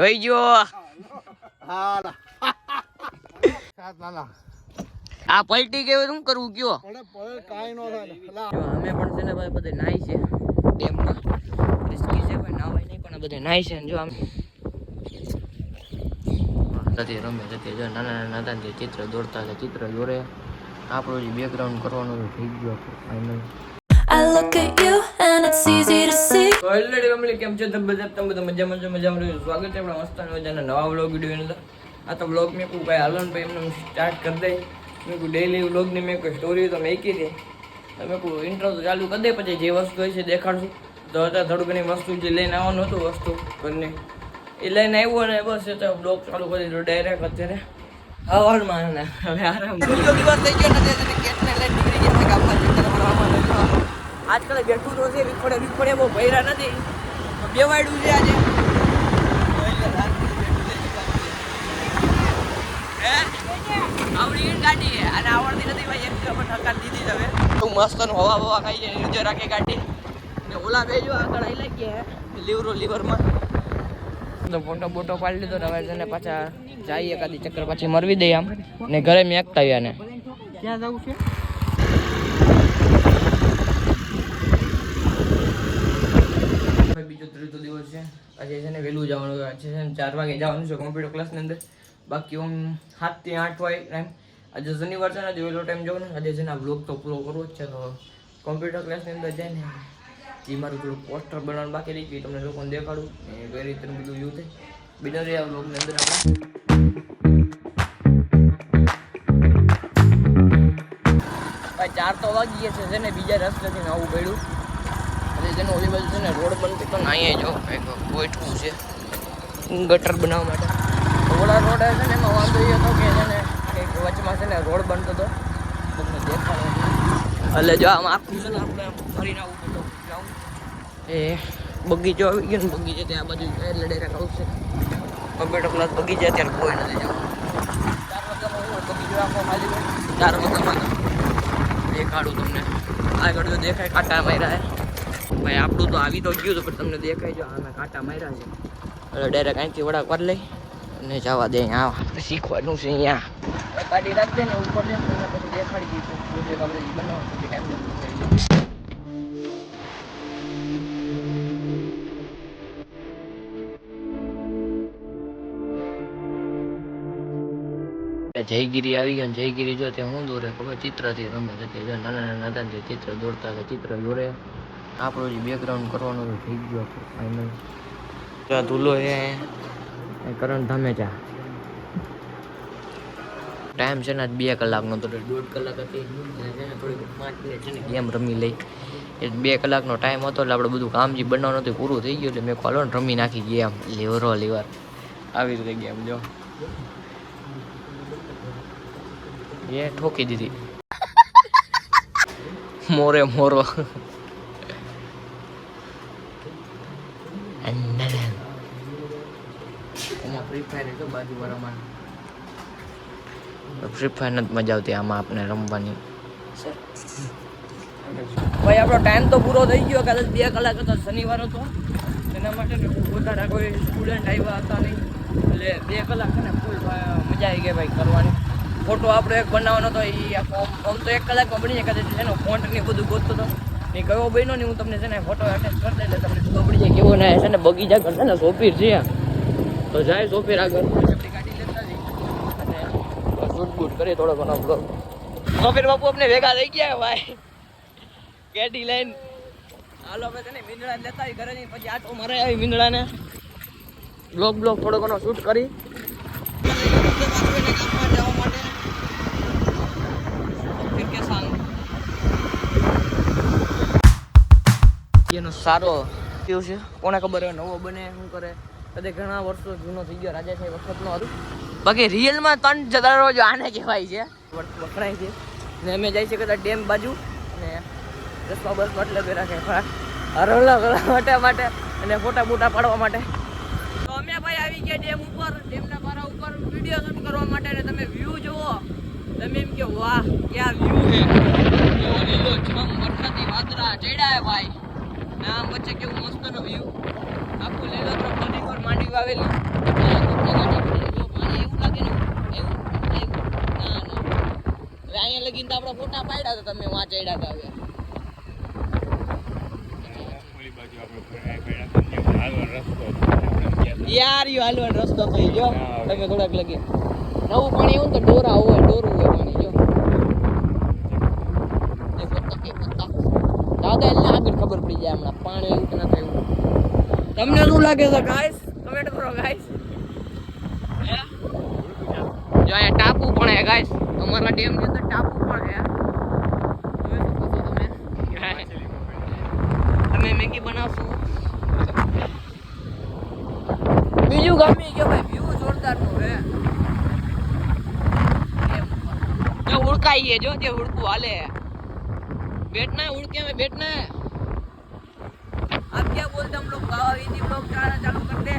જોઈ ગયો આ પલટી કેવું શું કરવું કયો? અમે પણ છે ને ભાઈ બધે નાય છે ડેમમાં. રિસ્કી છે ભાઈ નાવાય નહીં પણ બધે નાય છે ને જો આમ. તથી રમે તથી જો નાના નાના હતા જે ચિત્ર દોરતા હતા ચિત્ર દોરે. આપણું જે બેકગ્રાઉન્ડ કરવાનું થઈ ગયું. Final I look at you and it's easy to see. તો ઓલરેડી ફેમિલી કેમ છે? તમે બધા? તમે બધા મજામાં છો મજામાં રહ્યું. સ્વાગત છે આપણા મસ્ત મજાના નવા વ્લોગ વીડિયો અંદર. આ તો વ્લોગ મેં કોઈ ભાઈ હાલો ને ભાઈ એમને સ્ટાર્ટ કરી દઈ. મેં કોઈ ડેલી વ્લોગની મેં કોઈ સ્ટોરી તો મેકી દે. તમે કોઈ ઇન્ટ્રો તો ચાલુ કરી દે પછી જે વસ્તુ હોય છે દેખાડશું. તો અત્યારે થોડું ઘણી વસ્તુ જે લઈને આવવાનું હતું વસ્તુ ઘરની એ લઈને આવ્યું ને બસ એ તો બ્લોગ ચાલુ કરી દીધો ડાયરેક્ટ અત્યારે. ને હવે આરામ થઈ ગયો નથી ગયા આજકાલ બેઠું તો છે વિખોડે વિખોડે બહુ ભૈરા નથી. બેવાયડું છે આજે. આવડી ગાડી અને આવડતી નથી ભાઈ એક ખબર દીધી હવે. તું મસ્તનું હવા બવા ખાઈ જાય નીચે રાખે ગાડી. ને ઓલા બે જો આગળ આઈ લાગી લીવરો લીવરમાં. તો ફોટો બોટો પાડી લીધો ને હવે છે પાછા જઈએ એકાદી ચક્કર પાછી મરવી દઈએ આમ. ને ઘરે મેં આવ્યા ને. ક્યાં જવું છે હવે બીજો ત્રીજો દિવસ છે આજે છે ને વહેલું જવાનું છે આજે છે ને ચાર વાગે જવાનું છે કોમ્પ્યુટર ક્લાસની અંદર. બાકી હું સાતથી આઠ વાગે ટાઈમ આજે શનિવાર છે ને, આજે વહેલો ટાઈમ જવાનું. આજે છે ને આ બ્લોગ તો પૂરો કરવો જ છે. તો કોમ્પ્યુટર ક્લાસની અંદર જાય ને જે મારું થોડું પોસ્ટર બનાવવાનું બાકી રહી ગયું. તમને લોકોને દેખાડું. એ કઈ રીતે બધું યુ થાય બીજા રહ્યા બ્લોગની અંદર આપણે. ચાર તો વાગી ગયા છે છે ને. બીજા રસ્તેથી આવું પડ્યું. એટલે જેનો ઓલી બાજુ ને, રોડ બનતો તો અહીંયા જો કંઈક ગોઠવું છે. ગટર બનાવવા માટે. તો ઓલા રોડ છે ને, એમાં વાંધો એ હતો કે છે ને કંઈક વચમાં છે ને, રોડ બનતો હતો. તમને દેખાડો. એટલે જો આમ આખું છે ને, આપણે ફરીને આવું બધું એ બગીચો આવી ગયો ને, બગીચે ત્યાં બાજુ એટલે ડાયરેક્ટ આવશે ક્લાસ બગીચા, અત્યારે કોઈ નથી જવું બગીચો આખો હોય ચાર વખત દેખાડું તમને. આગળ જો દેખાય, કાંટા માર્યા ભાઈ આપણું તો આવી તો ગયું હતું પણ તમને દેખાય જો આના કાંટા માર્યા છે. એટલે ડાયરેક્ટ અહીંથી વડા કર લઈ અને જવા દે અહીંયા શીખવાનું છે અહીંયા. ગાડી રાખજે ને ઉપર લે પછી દેખાડી દઈશું. બનાવવાનું ટાઈમ જયગીરી આવી ગયા ને જયગીરી જો તે હું દોરે ખબર ચિત્રથી રમે છે નાના નાના હતા ચિત્ર દોરતા હતા ચિત્ર દોરે. આપણું જે બેકગ્રાઉન્ડ કરવાનો તો થઈ ગયો ફાઇનલ આ ધૂલો એ એ કરણ ધામેચા ટાઈમ છે ને બે કલાકનો તો દોઢ કલાક હતી. છે થોડીક છે ને ગેમ રમી લઈ. એ બે કલાકનો ટાઈમ હતો એટલે આપણે બધું કામ જે બનાવવાનું હતું પૂરું થઈ ગયું એટલે મેં કોલો રમી નાખી ગેમ લેવરો લેવર. આવી રીતે ગેમ જો. એ ઠોકી દીધી. મોરે મોરો. એના ફ્રી ફાયર તો બાજુવાળામાં ફ્રી ફાયર નથી મજા આવતી આમાં આપણે રમવાની. ભાઈ આપણો ટાઈમ તો પૂરો થઈ ગયો કદાચ બે કલાક હતો શનિવાર હતો. એના માટે વધારે કોઈ સ્ટુડન્ટ આવ્યા હતા નહીં. એટલે બે કલાક ને ફૂલ મજા આવી ગઈ ભાઈ કરવાની. ફોટો આપણો એક બનાવવાનો હતો એ ફોર્મ તો એક કલાકમાં બની જાય કદાચ એનો ફોન્ટ ને બધું ગોતતો હતો. એ કયો બન્યો ને હું તમને છે ને ફોટો અટેચ કરી દે તમને ખબર જાય કેવો ને છે ને બગીચા કરશે ને સોપીર છે. તો જાય સોપીર આગળ. કાઢી લેતા જઈ અને શૂટ બૂટ કરીએ થોડો ઘણો બ્લોગ સોપીર બાપુ અમને ભેગા થઈ ગયા ભાઈ. ગાડી લઈને. હાલો આપણે છે ને મીંદડા લેતા આવી ઘરે પછી આટો મારે આવી મીંદડાને. બ્લોગ બ્લોગ થોડો ઘણો શૂટ કરી. સારો થયું છે કોને ખબર હોય નવો બને શું કરે કદાચ ઘણા વર્ષો જૂનો થઈ ગયો રાજા સાહેબ વખતનો હતું બાકી રિયલમાં ત્રણ જદારો રોજ આને કહેવાય છે વખણાય છે ને અમે જાય છે કદાચ ડેમ બાજુ અને દસમા બસ એટલે બે રાખે હરવલા કરવા માટે માટે અને ફોટા બોટા પાડવા માટે તો અમે ભાઈ આવી ગયા ડેમ ઉપર ડેમના પારા ઉપર વીડિયો શૂટ કરવા માટે અને તમે વ્યૂ જુઓ તમે એમ કે વાહ ક્યાં વ્યૂ છે લીલો છમ વરસાદી વાદળા ચડ્યા ભાઈ ને આમ વચ્ચે કેવું મસ્તનો વ્યૂ આખું લીલોતરો ફરીફોર માંડી વાવેલી. આપણા ફોટા પાડ્યા હતા તમે વાં ચડ્યા હવે. યાર યો હાલવાનો રસ્તો થઈ ગયો તમે થોડાક લગી નવું પાણી એવું તો ડોરા તમને શું લાગે છે ગાઈસ કમેન્ટ કરો ગાઈસ જો અહીંયા ટાપુ પણ હે ગાઈસ અમારા ડેમની અંદર ટાપુ પણ હે. તમે મેગી બનાવશો? બીજું ગમી કે ભાઈ વ્યૂ જોરદાર નો હે ઉડકાઈએ, જો તે ઉડકું હાલે. બેટ ના ઉડકે બેટ ના आप क्या बोलते हम लोग बाबा हिंदी ब्लॉग चलाना चालू कर दे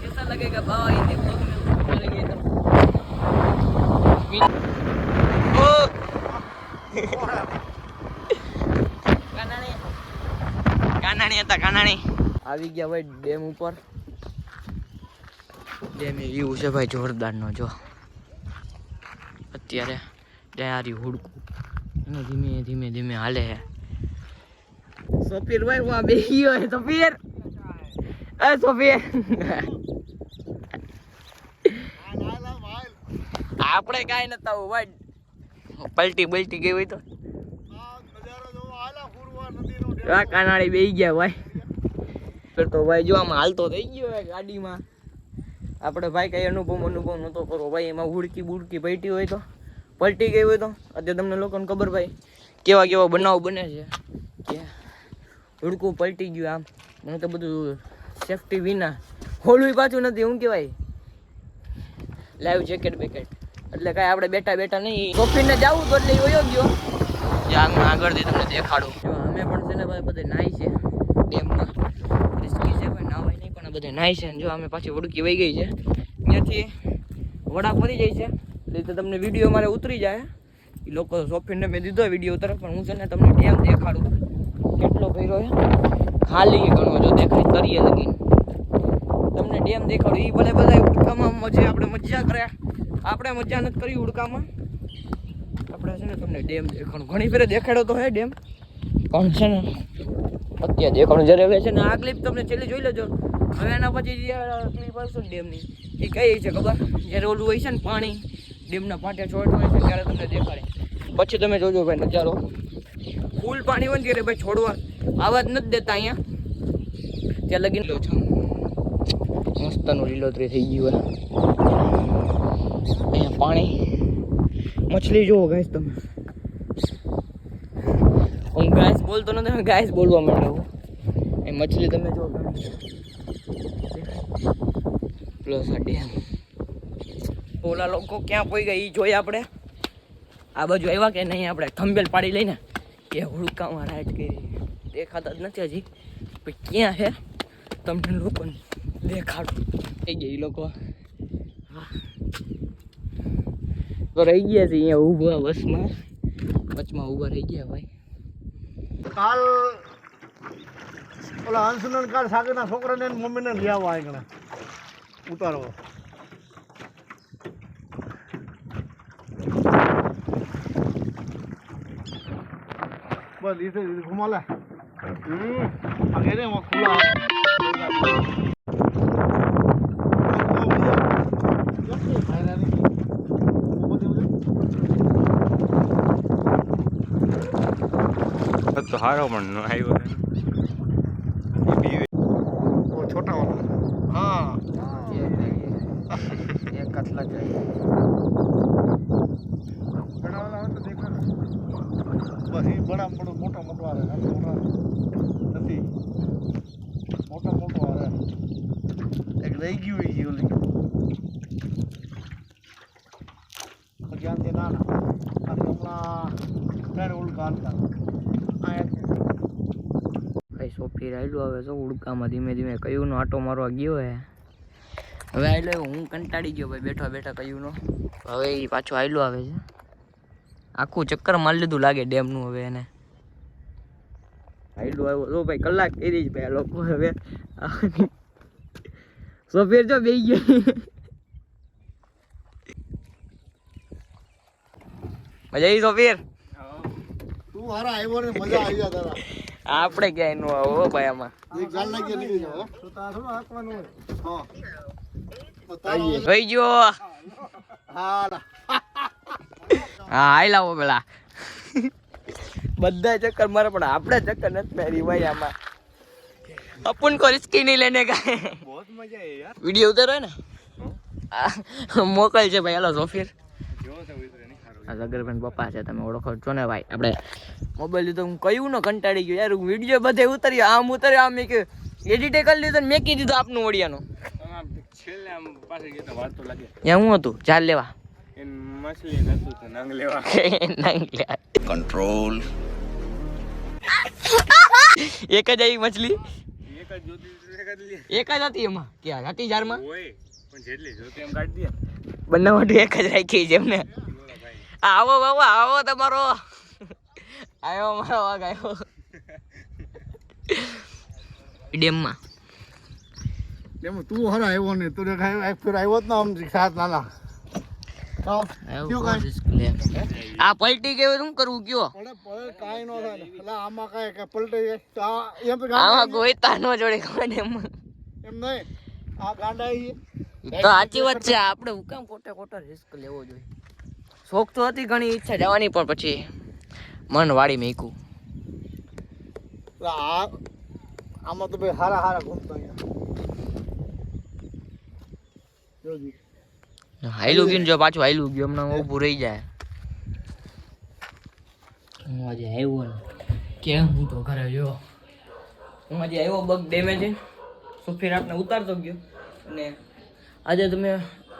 कैसा लगेगा बाबा हिंदी ब्लॉग में चलेंगे इधर ओ કાનાણી કાનાણી હતા કાનાણી આવી ગયા ભાઈ ડેમ ઉપર ડેમ એ વ્યૂ છે ભાઈ જોરદારનો જો અત્યારે તૈયારી હુડકું અને ધીમે ધીમે ધીમે હાલે હે ભાઈ વहाँ બેસી ગયો હે સફીર એ સફીર આપણે કાંઈ નતા ભાઈ. પલટી બલટી ગઈ હોય તો. આ કાનાળી બેસી ગયા ભાઈ. ફેર તો ભાઈ જો આમાં હાલતો થઈ ગયો ગાડીમાં. આપણે ભાઈ કઈ અનુભવ અનુભવ નહોતો કરવો ભાઈ એમાં ઉડકી બુડકી પલટી હોય તો. પલટી ગઈ હોય તો? અત્યારે તમને લોકોને ખબર ભાઈ. કેવા કેવા બનાવ બને છે. કે ઉડકું પલટી ગયું આમ. મને તો બધું સેફટી વિના હોલું પાછું નથી શું કહેવાય? લાઈવ જેકેટ બેકેટ. એટલે કાંઈ આપણે બેઠા બેઠા નહીં. કોફીને જવું તો એટલે વયો ગયો. જ્યાં આગળથી તમને દેખાડું. અમે પણ છે ને ભાઈ બધે નાઈ છે. ડેમમાં. રિસ્કી છે પણ નાવાય નહીં પણ બધે નાઈ છે. જો અમે પાછી ઉડકી વહી ગઈ છે. ત્યાંથી વડા ફરી જાય છે. એટલે તમને વીડિયો મારે ઉતરી જાય. એ લોકો સોફીને મેં દીધો વીડિયો તરફ પણ હું છે ને તમને ડેમ દેખાડું? કેટલો ભર્યો છે? ખાલી ગણો જો દેખાય તરીએ લગીને. તમને ડેમ દેખાડું એ ભલે બધા ઉડકામાં મજા, આપણે મજા કર્યા આપણે મજા નથી કરી ઉડકામાં. આપણે છે ને તમને ડેમ દેખાડો. ઘણી ફેરે દેખાડ્યો તો હે ડેમ. પણ છે ને, અત્યારે દેખાડું જ્યારે હવે છે ને, આ ક્લિપ તમને છેલ્લી જોઈ લેજો. હવે એના પછી જે ક્લિપ આવશે ને ડેમની, એ કઈ છે ખબર? જ્યારે ઓલું હોય છે ને પાણી, ડેમના પાટે હોય છે ત્યારે તમને દેખાડે. પછી તમે જોજો ભાઈ નજારો. ફૂલ પાણી હોય ને ત્યારે ભાઈ છોડવા. આવા જ નથી દેતા અહીંયા. ત્યાં લગીને લો છો. મસ્તનું લીલોતરી થઈ ગયું અહીંયા પાણી. મછલી જુઓ ગાઈસ તમે. હું ગાઈસ બોલતો નથી ગાઈસ બોલવા માંડ્યો એ મછલી તમે જો પ્લસ આ ડેમ ઓલા લોકો ક્યાં પોઈ ગયા? એ જોઈએ આપણે? આ બાજુ આવ્યા કે નહીં આપણે? થંબેલ પાડી લઈને. એ હુડકામાં રાઈડ કરી. દેખાતા જ નથી હજી. પણ ક્યાં છે તમને લોકોને દેખાડું. થઈ ગયા એ લોકો. તો રહી ગયા છે અહીંયા ઊભા બસમાં વચમાં ઊભા રહી ગયા ભાઈ. કાલ ઓલા અંશુનન કાલ સાગરના છોકરાને મમ્મીને લઈ આવવા આગળ. ઉતારવા. બસ ઈસે ઘુમા લે હમ. આગે ને ખુલ્લા તો હારો પણ આવ્યો. નથી મોટા મોટો આવે લઈ ગયું હોય ઓલી. પછી આંતે નાના. તો હમણાં ત્યારે ઓલું કાઢતા ભાઈ, સોફી રાયલું આવે છે ઉડકામાં. ધીમે ધીમે કયુંનો આટો મારવા ગયો હે. હવે આયલો હું કંટાળી ગયો ભાઈ, બેઠા બેઠા કયુંનો. હવે એ પાછો આયલો આવે છે. આખું ચક્કર મારી લીધું લાગે ડેમનું હવે એને. આયલું આવ્યો. તો ભાઈ કલાક કરી જ ભાઈ લોકો હવે. સોફીર જો બેસી ગયો. મજા આવી સોફીર તું હારા આવ્યો ને મજા આવી જાય તારા. આપણે ક્યાંય નો આવો ભાઈ આમાં. એક ગાલ લાગી નીકળી જાવ તો તાર થોડું હા. તો તારી ગયો હા હા હાઈ લાવો પેલા. બધા ચક્કર મારે પણ આપણે ચક્કર નથી મારી ભાઈ આમાં અપન કો રિસ્કી નહીં લેને કા बहुत मजा है यार વિડીયો ઉતારો ને આ, મોકલ છે ભાઈ હાલો સોફીર जो सब इधर नहीं खा આ સગરભાઈ પપ્પા છે તમે ઓળખો છો ને ભાઈ આપણે મોબાઈલ લીધો હું કહ્યું ને કંટાળી ગયો યાર વિડીયો બધે ઉતર્યો આમ ઉતર્યો આમ મેં કે એડિટે કરી લીધો ને મેકી દીધો આપનું ઓડિયાનો આમ છેલ્લે આમ પાસે ગયા તો વાત તો લાગે ત્યાં હું હતું ચાલ લેવા કંટ્રોલ એક જ આવી મછલી એક જ જોતી એક જ લે એક જ હતી એમાં ક્યાં હતી જારમાં હોય પણ જેટલી જોતી એમ કાઢી દે બનાવટ એક જ રાખી છે એમને આવો બાબા આવો તમારો આવ્યો મારો વાઘ આવ્યો ડેમમાં ડેમ તું હારા આવ્યો ને તું આવ્યો જ ના આમ સાત નાના આ પલટી ગયો શું કરવું? કયો? કાંઈ નો થાય. એટલે આમાં કાંઈ પલટાઈ જાય એમ આમાં ગોઈતા નો જોડે ડેમમાં એમ. નહીં. આ ગાંડા તો સાચી વાત છે. આપણે હું કામ ખોટે ખોટો રિસ્ક લેવો જોઈએ. શોખ તો હતી ઘણી ઈચ્છા જવાની પણ પછી મન વાળી મેકું આ આમાં તો ભાઈ હારા હારા ઘૂમતા અહીંયા. જોજી. હાઈલું ગયું ને જો પાછું હાઈલું ગયું હમણાં ઊભું રહી જાય. હું આજે આવ્યો ને. કેમ? હું તો ઘરે જો હું આજે આવ્યો બગ ડેમેજ. સુફીર આપને ઉતારતો ગયો. અને આજે તમે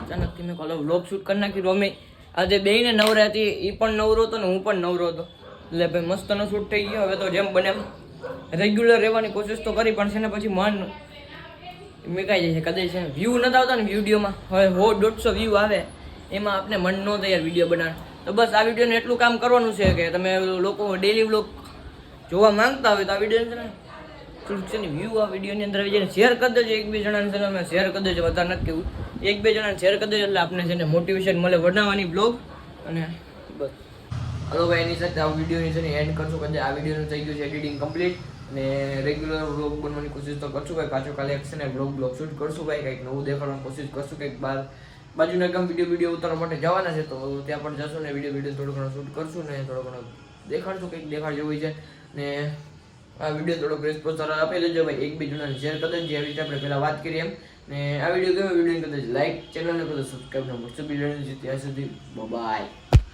અચાનકથી મેં કોલો વ્લોગ શૂટ કરી નાખ્યું અમે આજે બેયને નવરા હતી એ પણ નવરો હતો ને હું પણ નવરો હતો. એટલે ભાઈ મસ્તનો શૂટ થઈ ગયો. હવે તો જેમ બને એમ રેગ્યુલર રહેવાની કોશિશ તો કરી પણ છે ને પછી મન મેકાઈ જાય છે, કદાચ છે. વ્યૂ નથી આવતા ને વિડીયોમાં. હવે હો, દોઢસો વ્યૂ આવે. એમાં આપણે મન ન તૈયાર વીડિયો બનાવે. તો બસ આ વિડીયોને એટલું કામ કરવાનું છે કે તમે લોકો ડેલી વ્લોગ જોવા માંગતા હોય તો આ વીડિયો છે ને વ્યૂ આ વિડીયોની અંદર આવી જાય શેર કરી દેજો એક બે જણાને ચેનલમાં શેર કરી દેજો, વધારે નથી કેવું. એક બે જણાને શેર કરી દેજો એટલે આપણે છે ને મોટિવેશન મળે બનાવવાની બ્લોગ અને બસ. હલો ભાઈ, એની સાથે આ વિડીયોની છે ને એન્ડ કરશું. કદાચ આ વિડીયોનું થઈ ગયું છે એડિટિંગ કમ્પ્લીટ અને રેગ્યુલર વ્લોગ બનવાની કોશિશ તો કરશું ભાઈ. પાછો કાલે છે ને વ્લોગ બ્લોગ શૂટ કરશું ભાઈ. કંઈક નવું દેખાડવાની કોશિશ કરશું. કંઈક બહાર બાજુના એકદમ વીડિયો વીડિયો ઉતારવા માટે જવાના છે તો ત્યાં પણ જશું ને વીડિયો વીડિયો થોડો ઘણો શૂટ કરશું ને થોડો ઘણો દેખાડશું, કંઈક દેખાડ જેવું છે. ને આ વીડિયો થોડોક રિસ્પોન્સ સારો આપી દેજો ભાઈ. એક બે જણાને શેર કરી દેજો. જેવી રીતે આપણે પહેલાં વાત કરીએ એમ. ને આ વીડિયો ગમે વીડિયો કદાચ લાઈક ચેનલને કદાચ સબસ્ક્રાઈબ ન મળશે બીજા ત્યાં સુધી બાય